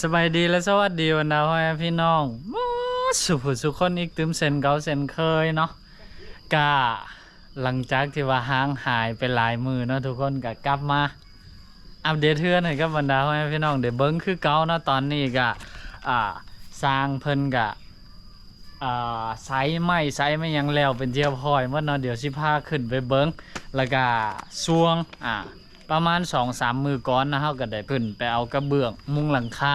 สบายดีและสวัสดีวันดาวพ่อแม่พี่น้องหมู่สุขสุขคนอีกตึมเซนเก่าเซนเคยเนาะกะหลังจากที่ว่าห่างหายไปหลายมือเนาะทุกคนก็กลับมา อัปเดตเทื่อนให้กับบรรดาพ่อแม่พี่น้องเดี๋ยวเบิ้งคือเก่าเนาะตอนนี้ก็อ่าสร้างเพิ่นกะอ่าไซส์ไม่ไซส์ไม่ยังแล้วเป็นเจียวพอยเมื่อเนาะเดี๋ยวสิพาขึ้นไปเบิ้งแล้วก็ซวงอ่า ประมาณสองสามมือก้อนนะเฮาก็ได้ขึ้นไปเอากระเบื้องมุงหลังคา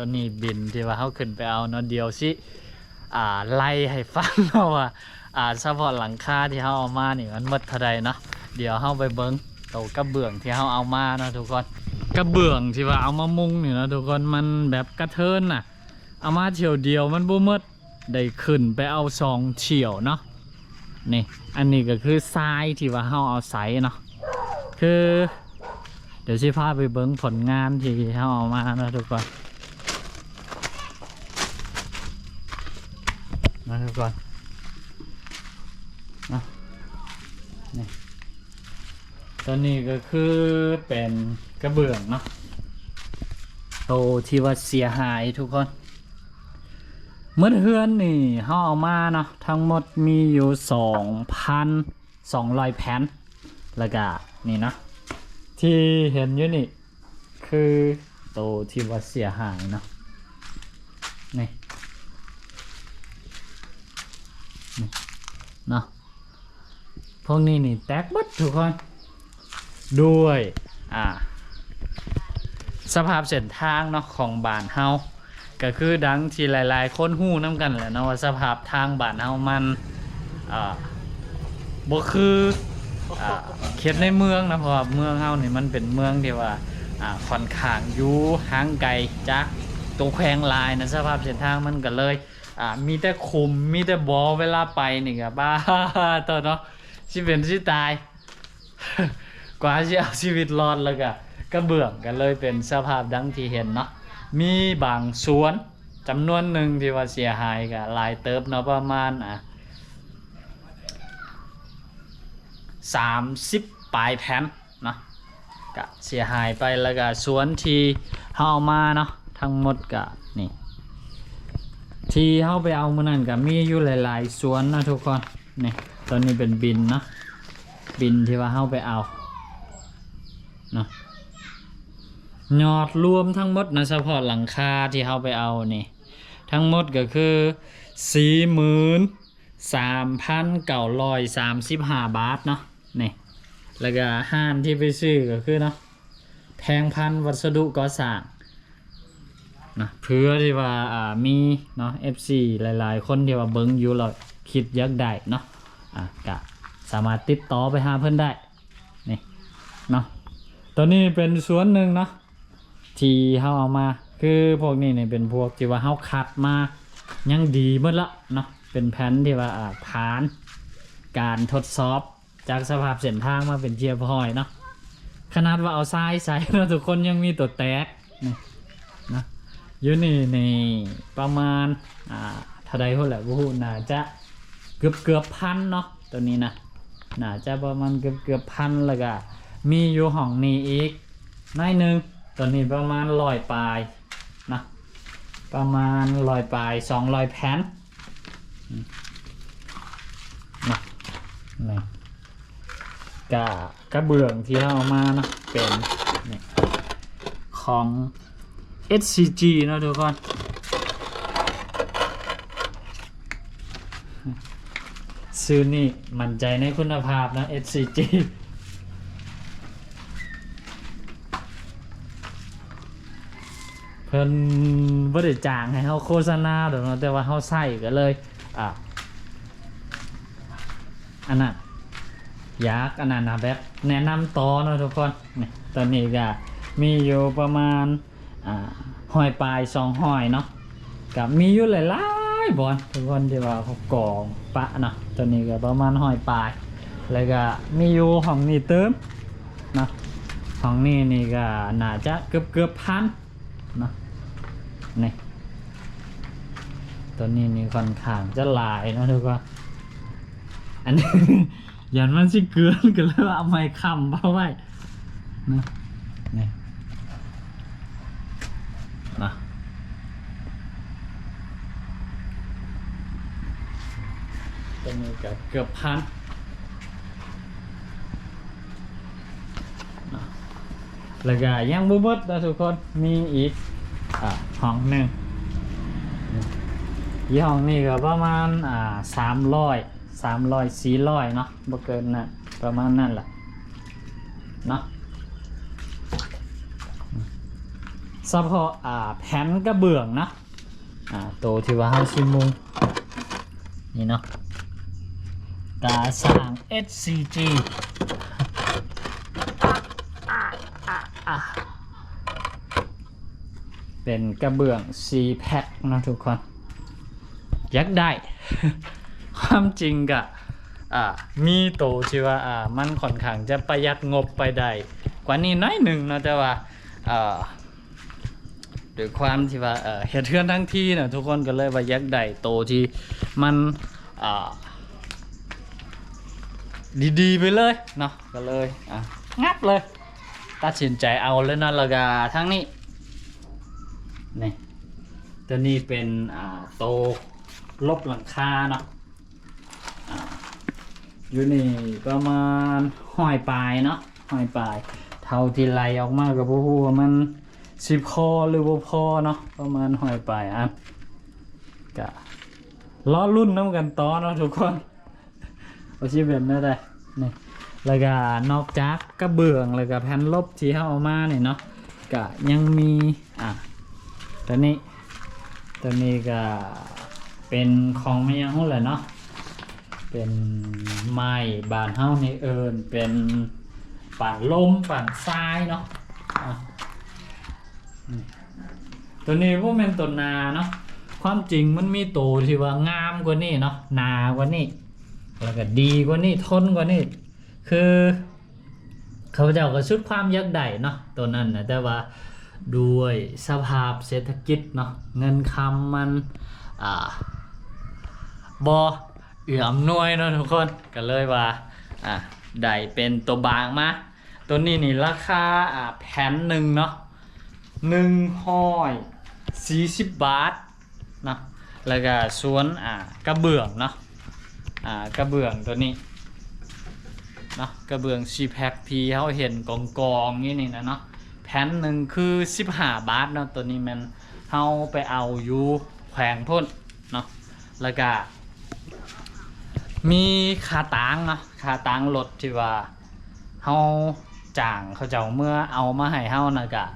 ตอนนี้บินที่ว่าเฮาขึ้นไปเอาเนาะเดียวสิอ่าไล่ให้ฟังเนาะว่าอ่าเฉพาะหลังคาที่เฮาเอามานี่มันหมดเท่าใดเนาะเดี๋ยวเฮาไปเบิ่งโตวกระเบื้องที่เฮาเอามาเนาะทุกคนกระเบื้องที่ว่าเอามามุงนี่เนาะทุกคนมันแบบกระเทินน่ะเอามาเที่ยวเดียวมันบ่หมดได้ขึ้นไปเอาสองเที่ยวเนาะนี่อันนี้ก็คือทรายที่ว่าเฮาเอาใส่เนาะคือ เดี๋ยวสิพาไปเบิ่งผลงานที่เฮาเอามานะทุกคน มาทุกคนนะนี่ตัวนี้ก็คือเป็นกระเบื้องเนาะโตที่ว่าเสียหายทุกคนเมื่อเฮือนนี่เขาเอามาเนาะทั้งหมดมีอยู่สองพันสองร้อยแผ่นแล้วก็นี่เนาะที่เห็นอยู่นี่คือโตที่ว่าเสียหายเนาะนี่ เนาะ พวกนี้นี่แตกบัดทุกคน ด้วย อ่า สภาพเส้นทางเนาะของบ้านเฮาก็คือดังที่หลาย ๆ คนฮู้น้ำกันแหละเนาะว่าสภาพทางบ้านเฮามันอ่าบ่คืออ่าเขตในเมืองนะเพราะว่าเมืองเฮานี่มันเป็นเมืองที่ว่าอ่าค่อนข้างอยู่ห่างไกลจากตัวแขวงลายนะสภาพเส้นทางมันก็เลยอ่ามีแต่คุมมีแต่บอเวลาไปนี่ก็บ้าตัวเนาะ สิเป็นสิตาย กว่าจะเอาชีวิตรอดแล้วก็กระเบื้องกันเลยเป็นสภาพดังที่เห็นเนาะมีบางสวนจำนวนหนึ่งที่ว่าเสียหายก็หลายเติบเนาะประมาณอะสามสิบปลายแผ่นเนาะก็เสียหายไปแล้วก็สวนที่เฮาเอามาเนาะทั้งหมดก็นี่ที่เข้าไปเอามานั่นกับมีอยู่หลาย ๆ สวนนะทุกคนนี่ ตอนนี้เป็นบินเนาะบินที่ว่าเข้าไปเอาเนาะยอดรวมทั้งหมดนะเฉพาะหลังคาที่เข้าไปเอานี่ ทั้งหมดก็คือสี่หมื่นสามพันเก้าร้อยสามสิบห้าบาทเนาะนี่แล้วก็ห้านที่ไปซื้อก็คือเนาะแพงพันวัสดุก่อสร้างนะเพื่อที่ว่ามีเนาะ FC หลาย ๆ คนที่ว่าเบิ้งอยู่เราคิดยากได้เนาะ อะกะสามารถติดต่อไปหาเพื่อนได้นี่เนาะตัวนี้เป็นสวนหนึ่งเนาะที่เฮาเอามาคือพวกนี้เนี่ยเป็นพวกที่ว่าเฮาคัดมายังดีหมดละเนาะเป็นแผนที่ว่าผ่านการทดสอบจากสภาพเส้นทางมาเป็นเทียบพอยเนาะขนาดว่าเอาทรายใส่เนาะทุกคนยังมีตัวแตกนี่นะอยู่นี่ในประมาณอ่าทาใดพูดแหละพูดน่าจะ เกือบเกือบพันเนาะตัวนี้นะน่าจะประมาณเกือบเกือบพันแล้วก็มีอยู่ห้องนี้อีกน้อยหนึ่งตัวนี้ประมาณลอยปลายนะประมาณลอยปลายสองลอยแผ่นนะนี่กะกระเบื้องที่เราเอามาเนาะเป็นนี่ของ SCG นะทุกคน ซื้อนี่มั่นใจในคุณภาพนะ SCG เพิ่นบ่ได้จ้างให้เฮาโฆษณาดอกเนาะแต่ว่าเฮาใส่ก็เลยอะอันนั้นยากอันนั้นนะแบบแนะนำต่อเนาะทุกคนนี่ตอนนี้ก็มีอยู่ประมาณอ่าหอยปลายสองหอยเนาะกับมีอยู่หลาย บอนทุกคนที่ว่าเขากองปะเนาะตัวนี้ก็ประมาณหอยปลาย แล้วก็มีอยู่ห้องนี้เติมเนาะห้องนี้นี่ก็น่าจะเกือบเกือบพันเนาะนี่ตัวนี้นี่ค่อนข้างจะหลายเนาะทุกคนอันนี้ยันมันสิเกลือนกันเลยเอาไม้คำเอาไว้นะนี่นะ ตัวนี้ก็เกือบพันแล้วก็ยังบ่เบิดนะทุกคนมีอีกอห้องหนึ่งอีห้องนี้ก็ประมาณอ่าสามร้อยสามร้อยสี่ร้อยเนาะบ่เกินนะประมาณนั่นแหละเนาะเฉพาะอ่าแผ่นกระเบื้องนะอ่าโตวที่ว่าเฮาสิมุงนี่เนาะ กาสร้าง SCG เป็นกระเบื้อง C pack นะทุกคนยักได้ ความจริงกะมีโตวที่ว่าอ่ามันค่อนข้างจะประหยัดงบไปได้กว่านี้น้อยหนึ่งนะแต่ว่าอ่าด้วยความที่ว่าเอ่อเทือนทั้งที่นะทุกคนก็เลยว่ายักได้โตที่มันอ ดีๆไปเลยเนาะก็เลยอะงับเลย ตัดสินใจเอาเลยนะล้วก็ทั้งนี้นี่ตัวนี้เป็นอ่าโตลบหลังคาเนาะอยู่นี่ประมาณห้อยปลายเนาะห้อยปลาย เท่าที่ไลออกมากับพวกมันสิบคอหรือบ่พอเนาะประมาณห้อยปลายอันกะล้อรุ่นน้ำกันต่อเนาะทุกคนเอาชีแบบ นี่แล้วก็นอกจากกระเบื้องแล้วก็แผ่นลบที่เขาเอามาเนี่ยเนาะก็ยังมีอะตัวนี้ตัวนี้ก็เป็นของไม่ยังหุ้นเลยเนาะเป็นไม้บานเฮ้าในเอิญเป็นป่านลมป่านทรายเนาะะตัวนี้พวกเป็นตัวนาเนาะความจริงมันมีตัวที่ว่างามกว่านี้เนาะนากว่านี้ แล้วก็ดีกว่านี้ทนกว่านี้คือเขาเจ้าก็ชุดความยักษ์ใดเนาะตัวนั้นนะแต่ว่าด้วยสภาพเศรษฐกิจเนาะเงินคำมันอ่าบอเอื้ออำนวยเนาะทุกคนก็เลยว่าอ่าได้เป็นตัวบางมาตัวนี้นี่ราคาอ่าแผ่นหนึ่งเนาะหนึ่งห้อยสี่สิบบาทเนาะแล้วก็สวนอ่ากระเบื้องเนาะ อ่ากระเบื้องตัวนี้เนาะกระเบื้องชีแพคที่เขาเห็นกองกองนี่นี่นะเนาะแผ่นหนึ่งคือ15บาทเนาะตัวนี้มันเฮาไปเอาอยู่แขวงพ่นเนาะแล้วก็มีคาตังเนาะคาตังรถที่ว่าเฮาจ้างเขาเจ้าเมื่อเอามาให้เฮานะกะ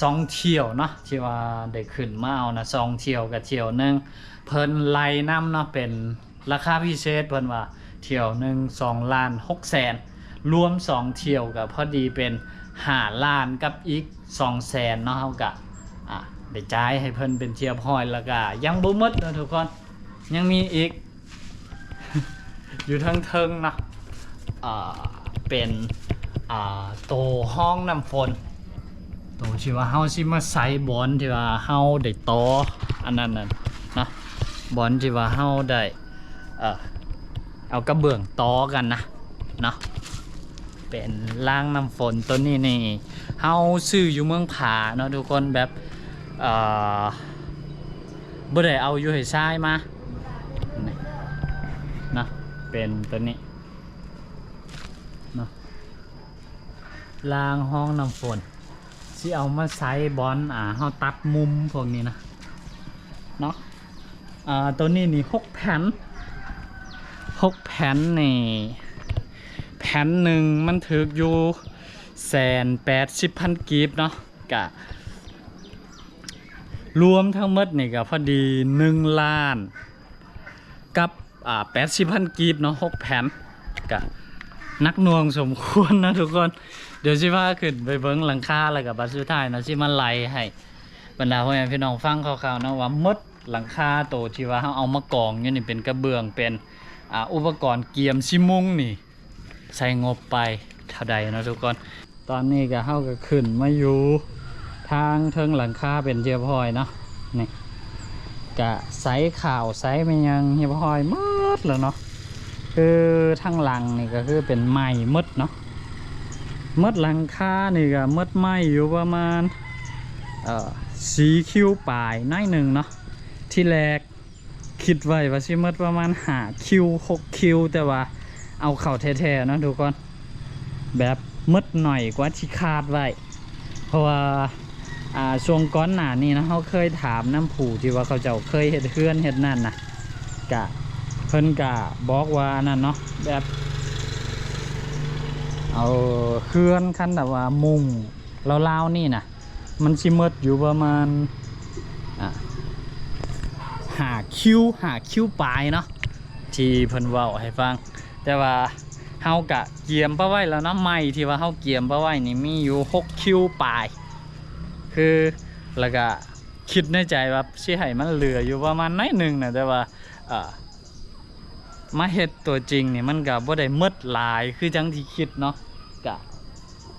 สองเที่ยวเนาะที่ว่าได้ขึ้นมาเอานะสองเที่ยวกับเที่ยวหนึงเพิ่นไล่น้ำเนาะเป็น ราคาพิเศษเพิ่นว่าเที่ยวหนึ่งสองล้านหกแสนรวมสองเที่ยวกับพอดีเป็นห้าล้านกับอีกสองแสนเนาะเฮากะอะได้จ่ายให้เพิ่นเป็นเที่ยบห้อยแล้วก็ยังบ่หมดนะทุกคนยังมีอีก อยู่ทั้งเทิงนะอ่าเป็นอ่าโตห้องน้ำฝนโตที่ว่าเฮาสิมาใส่บอลที่ว่าเฮาได้ต่ออันนั้นน่ะนะบอลที่ว่าเฮาได้ เออเอากระเบื้องตอกันนะเนาะเป็นล่างน้ำฝนตัวนี้นี่เฮาซื้ออยู่เมืองผาเนาะทุกคนแบบเอ่อบ่ได้เอาอยู่ให้ชายมาเนาะเป็นตัวนี้เนาะล่างห้องน้ำฝนสิเอามาใส่บอลอ่าเฮาตัดมุมพวกนี้นะเนาะอ่าตัวนี้นี่หกแผ่น หกแผ่นนี่ แผ่นหนึ่งมันถืออยู่แสนแปดสิบพันกีบเนาะกะ รวมทั้งหมดนี่ก็พอดีหนึ่งล้าน กับอ่าแปดสิบพันกีบเนาะหกแผ่นกะนักหน่วงสมควรนะทุกคน เดี๋ยวสิว่าขึ้นไปเบิ้งหลังคาแล้วกับบัดสุดท้ายนะสิมาไล่ให้บรรดาพ่อแม่พี่น้องฟังคร่าวๆนะว่ามดหลังคาโตวที่ว่าเฮาเอามากองอยู่นี่เป็นกระเบื้องเป็น อุปกรณ์เกียมซิมุงนี่ใช้งบไปเท่าใดนะทุกคนตอนนี้ก็เฮาก็ขึ้นมาอยู่ทางเทิงหลังคาเป็นเรียบร้อยเนาะนี่กะไซข่าวไซมันยังเรียบร้อยหมดแล้วเนาะคือทางหลังนี่ก็คือเป็นไม้หมดเนาะหมดหลังคานี่ก็หมดไม้อยู่ประมาณเอ่อสีคิวปลายน้อยหนึ่งเนาะที่แรก คิดไว้ว่าสิมดประมาณหาคิวหกคิว แต่ว่าเอาเข่าแท้ๆนะทุกคนแบบมืดหน่อยกว่าที่คาดไว้ เพราะว่าอ่าช่วงก้อนหนานี่นะเขาเคยถามน้ำผูที่ว่าเขาเจ้าเคยเห็ดเฮือนเห็ดนั่นนะกะเพิ่นกะบอกว่านั่นเนาะแบบเอาเฮือนคันแบบว่ามุงเลาๆนี่นะมันชิมืดอยู่ประมาณ หาคิวหาคิวปลายเนาะที่เพิ่นเว้าให้ฟัง แต่ว่าเฮากะเกียมปะไว้แล้วนะไม้ที่ว่าเฮาเกียมปะไว้นี่มีอยู่6คิวปลาย คือแล้วก็คิดในใจว่าสิให้มันเหลืออยู่ประมาณน้อยหนึงนะแต่ว่าเอ่อมาเฮ็ดตัวจริงนี่มันก็บ่ได้หมดหลายคือจังที่คิดเนาะก็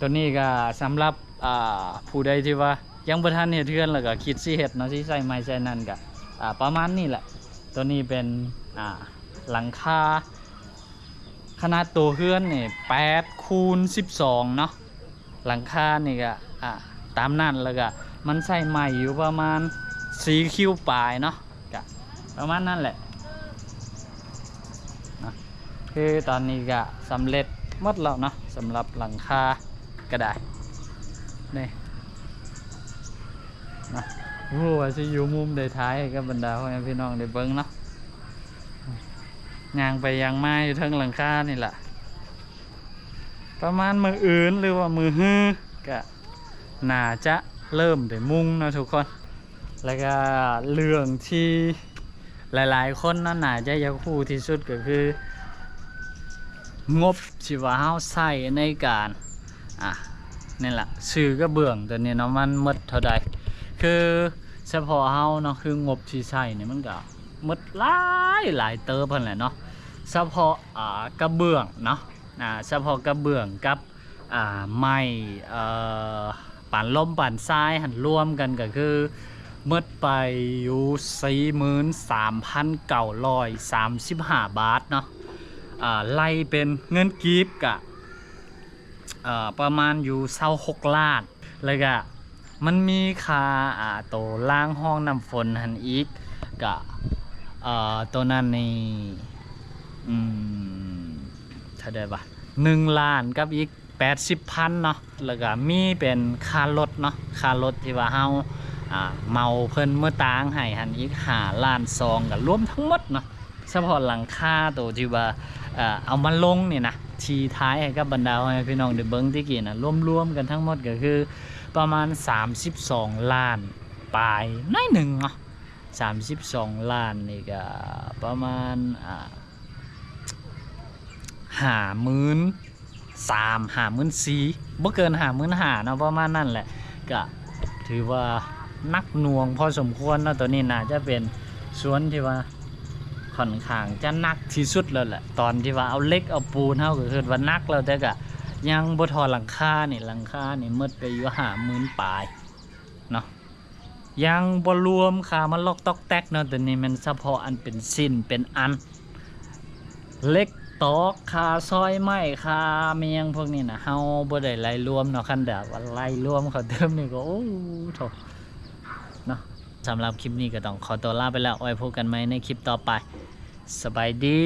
ตัวนี้ก็สำหรับอ่าผู้ใดที่ว่ายังบ่ทันเฮ็ดเทือนแล้วก็คิดสิเฮ็ดเนาะสิใส่ไม้ใส่นั่นก็ ประมาณนี้แหละ ตัวนี้เป็นหลังคาขนาดตัวเฮือนนี่8คูณ12เนาะหลังคานี่ก็ตามนั่นแล้วก็มันใส่ใหม่อยู่ประมาณ4คิวปลายเนาะก็ประมาณนั้นแหละนะคือตอนนี้ก็สำเร็จหมดแล้วเนาะสำหรับหลังคาก็ได้นี่นะ โอ้ว่าสิอยู่มุมใดท้ายกับบรรดาพ่อแม่พี่น้องได้เบิ่งเนาะยางไปยางมาอยู่เทิงหลังคานี่แหละประมาณมืออื่นหรือว่ามือฮื้อก็น่าจะเริ่มได้มุ่งนะทุกคน แล้วก็เรื่องที่หลายๆ คนนั่นน่าจะยากพูดที่สุดก็คือ งบที่ว่าเฮาใช้ในการ อะนี่แหละซื้อกระเบื้องตัวนี้เนาะมันมดเท่าใด คือเฉพาะเฮาเนาะคืองบที่ใช้นี่มันก็มดหลายหลายเติบเพิ่นแหละเนาะเฉพาะอ่ากระเบื้องเนาะอ่าเฉพาะกระเบื้องกับอ่าไม้เอ่อป่านลมป่านทรายหันรวมกันก็คือมดไปอยู่43,935บาทเนาะอ่าไล่เป็นเงินกีบกะอ่าประมาณอยู่26ล้านแล้วก็ มันมีค่าอ่าโตวล่างห้องน้ำฝนหันอีกกะเอ่อตัวนั้นนี่อืมเท่าไดบะหนึ่งล้านกับอีกแปดสิบพันเนาะแล้วก็มีเป็นค่ารถเนาะค่ารถที่ว่าเฮาอ่าเมาเพิ่นเมื่อตางให้หันอีกหาล้านซองกับรวมทั้งหมดเนาะเฉพาะหลังค่าตัวที่ว่าเอ่อเอามาลงเนี่ยนะ ทีท้ายให้กับบรรดาพี่น้องได้เบิ่งที่กี้นะรวมๆกันทั้งหมดก็คือ ประมาณ 32 ล้านปลายน้อยหนึ่งเนาะ32ล้านนี่ก็ประมาณอ่าห้าหมื่นสามห้าหมื่นสี่บ่เกินห้าหมื่นห้าเนาะประมาณนั่นแหละก็ถือว่านักหน่วงพอสมควรเนาะตัวนี้น่าจะเป็นสวนที่ว่า ค่อนข้างจะนักที่สุดแล้วแหละตอนที่ว่าเอาเล็กเอาปูนเฮาก็คือว่านักแล้วแต่ก็ยังบทอหลังคาเนี่หลังคาเนี่หมดไปอยู่ห้าหมื่นปลายเนาะยังบรวมค่ามันลอกตอกแตกเนาะแต่นี่มันเฉพาะอันเป็นสิ้นเป็นอัน เล็กตอกคาซอยไม้คาเมียงพวกนี้นะเฮาบ่ได้ไล่รวมเนาะคันแบบว่าไล่รวมเขาเติมนี่ก็โอ้โถเนาะสำหรับคลิปนี้ก็ต้องขอตัวลาไปแล้วไว้พบกันใหมในคลิปต่อไป สบายดี